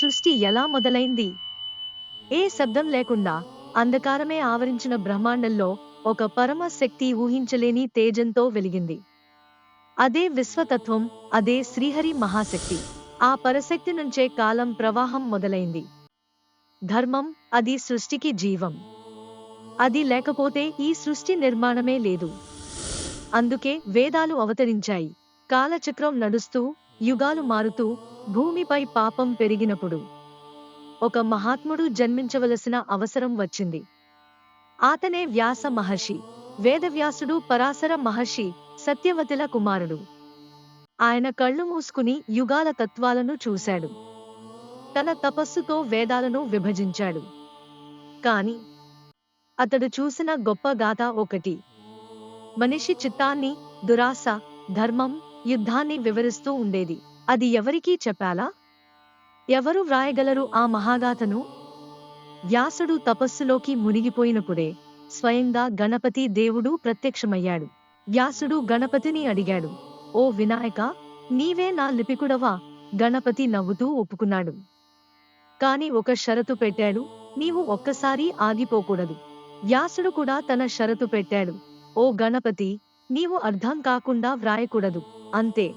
సృష్టి ఎలా మొదలైంది? ఏ శబ్దం లేకుండా అంధకారమే ఆవరించిన బ్రహ్మాండంలో ఒక పరమ శక్తి ఊహించలేని తేజంతో వెలిగింది. అదే విశ్వతత్వం అదే శ్రీహరి మహాశక్తి. ఆ పరశక్తి నుంచే కాలం ప్రవాహం మొదలైంది. ధర్మం అది సృష్టికి జీవం. అది లేకపోతే ఈ సృష్టి నిర్మాణమే లేదు. అందుకే వేదాలు అవతరించాయి. కాలచక్రం నడుస్తూ యుగాలు మారుతూ భూమిపై పాపం పెరిగినప్పుడు ఒక మహాత్ముడు జన్మించవలసిన అవసరం వచ్చింది. ఆతనే వ్యాస మహర్షి వేదవ్యాసుడు పరాశర మహర్షి సత్యవతిల కుమారుడు. ఆయన కళ్ళు మూసుకుని యుగాల తత్వాలను చూశాడు. తన తపస్సుతో వేదాలను విభజించాడు. కాని అతడు చూసిన గొప్ప గాథ ఒకటి. మనిషి చిత్తాన్ని దురాశ ధర్మం యుద్ధాన్ని వివరిస్తూ ఉండేది. అది ఎవరికీ చెప్పాలా? ఎవరు వ్రాయగలరు ఆ మహాగాథను? వ్యాసుడు తపస్సులోకి మునిగిపోయినప్పుడే స్వయంగా గణపతి దేవుడు ప్రత్యక్షమయ్యాడు. వ్యాసుడు గణపతిని అడిగాడు ఓ వినాయక నీవే నా లిపికుడవా? గణపతి నవ్వుతూ ఒప్పుకున్నాడు. కాని ఒక షరతు పెట్టాడు నీవు ఒక్కసారి ఆగిపోకూడదు. వ్యాసుడు కూడా తన షరతు పెట్టాడు ఓ గణపతి నీవు అర్థం కాకుండా వ్రాయకూడదు. అంతే.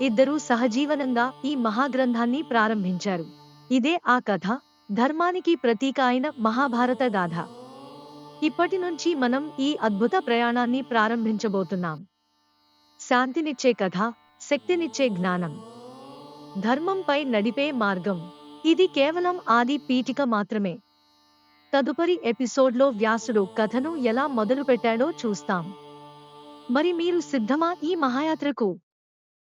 ఇద్దరూ సహజీవనంగా ఈ మహాగ్రంథాన్ని ప్రారంభించారు. ఇదే ఆ కథ ధర్మానికి ప్రతీక అయిన మహాభారత గాథ. ఇప్పటి నుంచి మనం ఈ అద్భుత ప్రయాణాన్ని ప్రారంభించబోతున్నాం. శాంతినిచ్చే కథ శక్తినిచ్చే జ్ఞానం. ధర్మంపై నడిపే మార్గం. ఇది కేవలం ఆది పీఠిక మాత్రమే. తదుపరి ఎపిసోడ్లో వ్యాసుడు కథను ఎలా మొదలుపెట్టాడో చూస్తాం. మరి మీరు సిద్ధమా ఈ మహాయాత్రకు